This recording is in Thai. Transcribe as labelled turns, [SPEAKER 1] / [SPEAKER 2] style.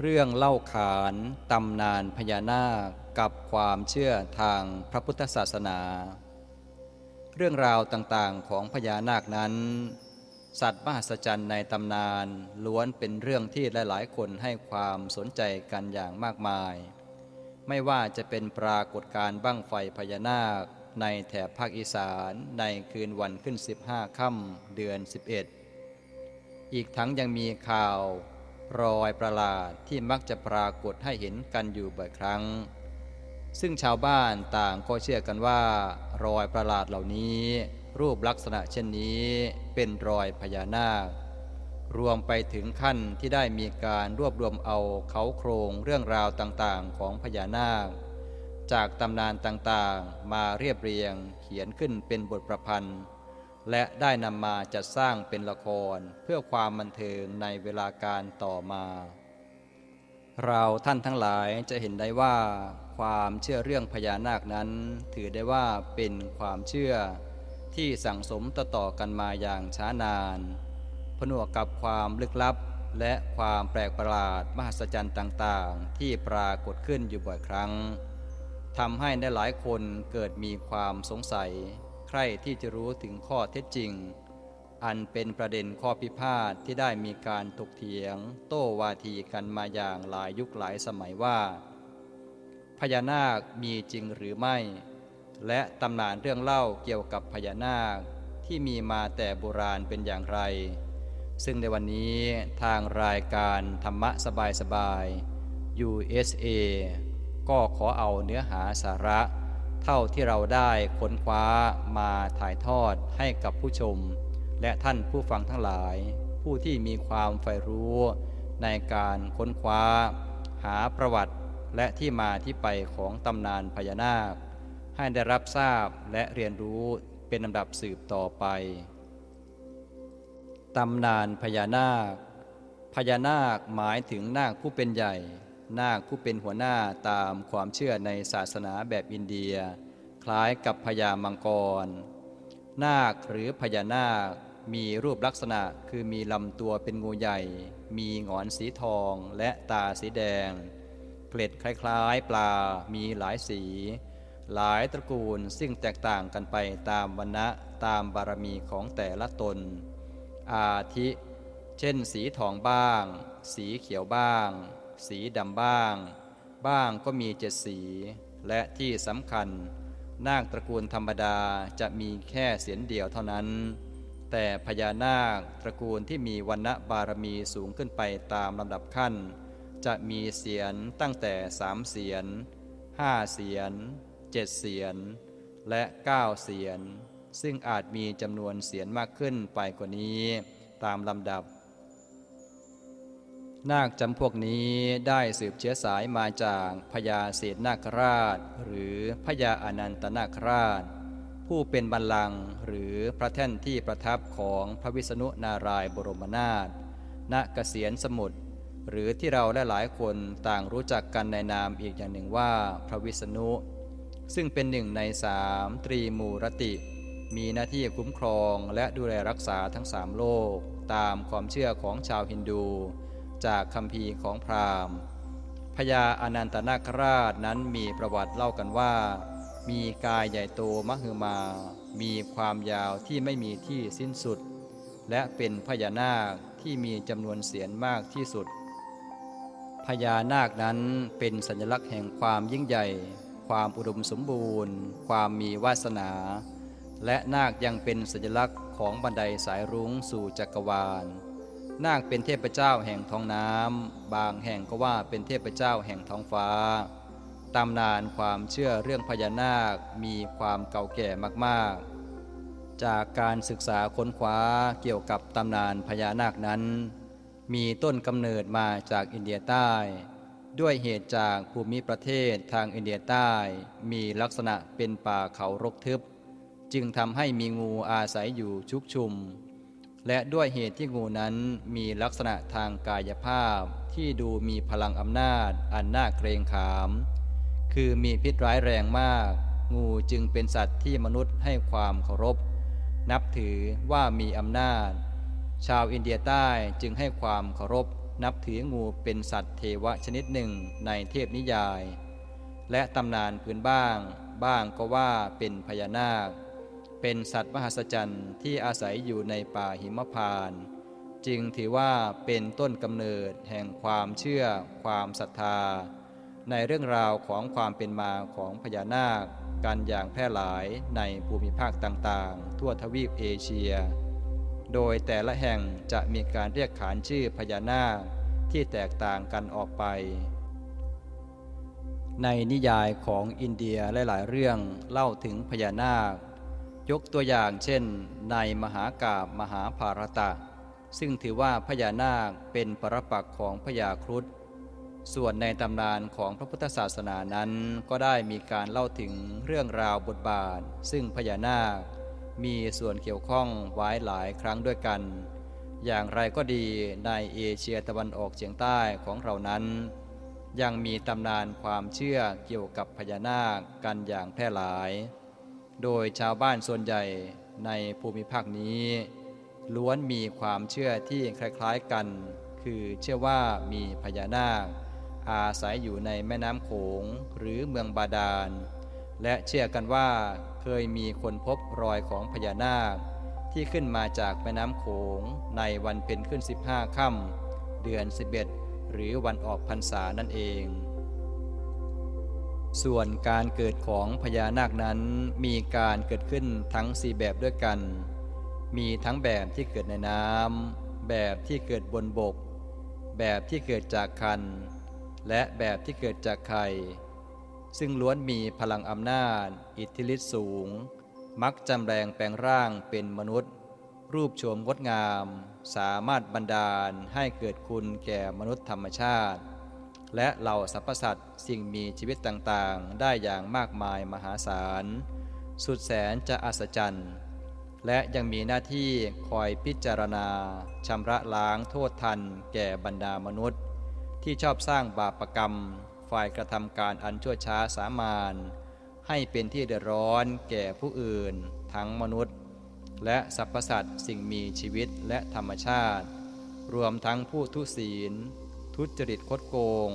[SPEAKER 1] เรื่องเล่าขานตำนานพญานาคกับความเชื่อทางพระพุทธศาสนา เรื่องราวต่างๆของพญานาคนั้น สัตว์มหัศจรรย์ในตำนานล้วนเป็นเรื่องที่หลายๆ คนให้ความสนใจกันอย่างมากมาย ไม่ว่าจะเป็นปรากฏการณ์บั้งไฟพญานาคในแถบภาคอีสานในคืนวันขึ้น 15 ค่ำเดือน 11 อีกทั้งยังมีข่าว รอยประหลาดที่มักจะปรากฏให้เห็นกันอยู่บ่อยครั้ง ซึ่งชาวบ้านต่างก็เชื่อกันว่า รอยประหลาดเหล่านี้ รูปลักษณะเช่นนี้เป็นรอยพญานาค รวมไปถึงขั้นที่ได้มีการรวบรวมเอาเขาโครงเรื่องราวต่างๆของพญานาค จากตำนานต่างๆ มาเรียบเรียงเขียนขึ้นเป็นบทประพันธ์ และได้นำมาจัดสร้างเป็นละครเพื่อความบันเทิงในเวลาการต่อมา เราท่านทั้งหลายจะเห็นได้ว่า ความเชื่อเรื่องพญานาคนั้น ถือได้ว่าเป็นความเชื่อที่สั่งสมต่อๆกันมาอย่างช้านาน ผนวกกับความลึกลับและความแปลกประหลาดมหัศจรรย์ต่างๆ ที่ปรากฏขึ้นอยู่บ่อยครั้งทำให้ได้หลายคนเกิดมีความสงสัย คร่ที่จะรู้ถึงข้อเท็จจริง อันเป็นประเด็นข้อพิพาทที่ได้มีการถกเถียง โต้วาทีกันมาอย่างหลายยุคหลายสมัยว่า พญานาคมีจริงหรือไม่ และตำนานเรื่องเล่าเกี่ยวกับพญานาคที่มีมาแต่โบราณเป็นอย่างไร ซึ่งในวันนี้ทางรายการธรรมะสบายๆ USA ก็ขอเอาเนื้อหาสาระ เท่าที่เราได้ค้นคว้ามาถ่ายทอดให้กับผู้ชม และท่านผู้ฟังทั้งหลาย ผู้ที่มีความใฝ่รู้ในการค้นคว้า หาประวัติและที่มาที่ไปของตำนานพญานาค ให้ได้รับทราบและเรียนรู้เป็นลำดับสืบต่อไป ตำนานพญานาค พญานาคหมายถึงนาคผู้เป็นใหญ่ นาคผู้เป็นหัวหน้าตามความเชื่อในศาสนาแบบอินเดีย คล้ายกับพญามังกร นาคหรือพญานาคมีรูปลักษณะคือมีลำตัวเป็นงูใหญ่ มีหงอนสีทองและตาสีแดง เกล็ดคล้ายๆ ปลา มีหลายสี หลายตระกูลซึ่งแตกต่างกันไปตามวรรณะตามบารมีของแต่ละตน อาทิ เช่น สีทองบ้าง สีเขียวบ้าง สีดำบ้าง บ้างก็มีเจ็ดสี และที่สำคัญ นาคตระกูลธรรมดาจะมีแค่เสียนเดียวเท่านั้น แต่พญานาคตระกูลที่มีวันณะบารมีสูงขึ้นไปตามลำดับขั้น จะมีเสียนตั้งแต่สามเสียนห้าเสียนเจ็ดเสียนและเก้าเสียนซึ่งอาจมีจำนวนเสียนมากขึ้นไปกว่านี้ ตามลำดับ นาคจำพวกนี้ได้สืบเชื้อสายมาจากพญาเศษนาคราช หรือพญาอนันตนาคราช ผู้เป็นบัลลังก์หรือพระแท่นที่ประทับของพระวิษณุนารายบรมนาถณเกษียณสมุทรหรือที่เราและหลายคนต่างรู้จักกันในนามอีกอย่างหนึ่งว่าพระวิษณุ ซึ่งเป็นหนึ่งในสามตรีมูรติ มีหน้าที่คุ้มครองและดูแลรักษาทั้งสามโลก ตามความเชื่อของชาวฮินดู จากคำพีของพราหมณ์พญาอนันตนาคราชนั้นมีประวัติเล่ากันว่า มีกายใหญ่โตมหึมา มีความยาวที่ไม่มีที่สิ้นสุด และเป็นพญานาคที่มีจำนวนเสียนมากที่สุดพญานาคนั้นเป็นสัญลักษณ์แห่งความยิ่งใหญ่ ความอุดมสมบูรณ์ ความมีวาสนา และนาคยังเป็นสัญลักษณ์ของบันไดสายรุ้งสู่จักรวาล นาคเป็นเทพเจ้าแห่งท้องน้ำ บางแห่งก็ว่าเป็นเทพเจ้าแห่งท้องฟ้า ตำนานความเชื่อเรื่องพญานาคมีความเก่าแก่มากๆ จากการศึกษาค้นคว้าเกี่ยวกับตำนานพญานาคนั้น มีต้นกำเนิดมาจากอินเดียใต้ ด้วยเหตุจากภูมิประเทศทางอินเดียใต้ มีลักษณะเป็นป่าเขารกทึบ จึงทำให้มีงูอาศัยอยู่ชุกชุม และด้วยเหตุที่งูนั้นมีลักษณะทางกายภาพที่ดูมีพลังอำนาจอันน่าเกรงขาม คือมีพิษร้ายแรงมาก งูจึงเป็นสัตว์ที่มนุษย์ให้ความเคารพ นับถือว่ามีอำนาจ ชาวอินเดียใต้จึงให้ความเคารพ นับถืองูเป็นสัตว์เทวชนิดหนึ่งในเทพนิยาย และตำนานพื้นบ้าง บ้างก็ว่าเป็นพญานาค เป็นสัตว์มหัศจรรย์ที่อาศัยอยู่ในป่าหิมพาน จึงถือว่าเป็นต้นกำเนิดแห่งความเชื่อ ความศรัทธา ในเรื่องราวของความเป็นมาของพญานาคกันอย่างแพร่หลายในภูมิภาคต่างๆ ทั่วทวีปเอเชีย โดยแต่ละแห่งจะมีการเรียกขานชื่อพญานาคที่แตกต่างกันออกไป ในนิยายของอินเดียหลายๆเรื่องเล่าถึงพญานาค ยกตัวอย่างเช่น ในมหากาบมหาภารตะ ซึ่งถือว่าพญานาคเป็นปรปักษ์ของพญาครุฑส่วนในตำนานของพระพุทธศาสนานั้นก็ได้มีการเล่าถึงเรื่องราวบทบาท ซึ่งพญานาค มีส่วนเกี่ยวข้องไว้หลายครั้งด้วยกัน อย่างไรก็ดีในเอเชียตะวันออกเฉียงใต้ของเรานั้น ยังมีตำนานความเชื่อเกี่ยวกับพญานาคกันอย่างแพร่หลาย โดยชาวบ้านส่วนใหญ่ในภูมิภาคนี้ ล้วนมีความเชื่อที่คล้ายๆกัน คือเชื่อว่ามีพญานาค อาศัยอยู่ในแม่น้ำโขงหรือเมืองบาดาล และเชื่อกันว่าเคยมีคนพบรอยของพญานาค ที่ขึ้นมาจากแม่น้ำโขงในวันเพ็ญขึ้น 15 ค่ำเดือน 11 หรือวันออกพรรษานั่นเอง ส่วนการเกิดของพญานาคนั้นมีการเกิดขึ้นทั้งสี่แบบด้วยกัน มีทั้งแบบที่เกิดในน้ำแบบที่เกิดบนบก แบบที่เกิดจากคัน และแบบที่เกิดจากไข่ ซึ่งล้วนมีพลังอำนาจ อิทธิฤทธิ์สูง มักจำแรงแปลงร่างเป็นมนุษย์ รูปโฉมงดงาม สามารถบันดาลให้เกิดคุณแก่มนุษย์ธรรมชาติ และเหล่าสรรพสัตว์สิ่งมีชีวิตต่างๆ ได้อย่างมากมายมหาศาล สุดแสนจะอัศจรรย์ และยังมีหน้าที่คอยพิจารณาชำระล้างโทษทันแก่บรรดามนุษย์ ที่ชอบสร้างบาปรกรรม ฝ่ายกระทำการอันชั่วช้าสามานให้เป็นที่เดือดร้อนแก่ผู้อื่น ทั้งมนุษย์ และสรรพสัตว์สิ่งมีชีวิตและธรรมชาติ รวมทั้งผู้ทุศีล ทุจริตคดโกง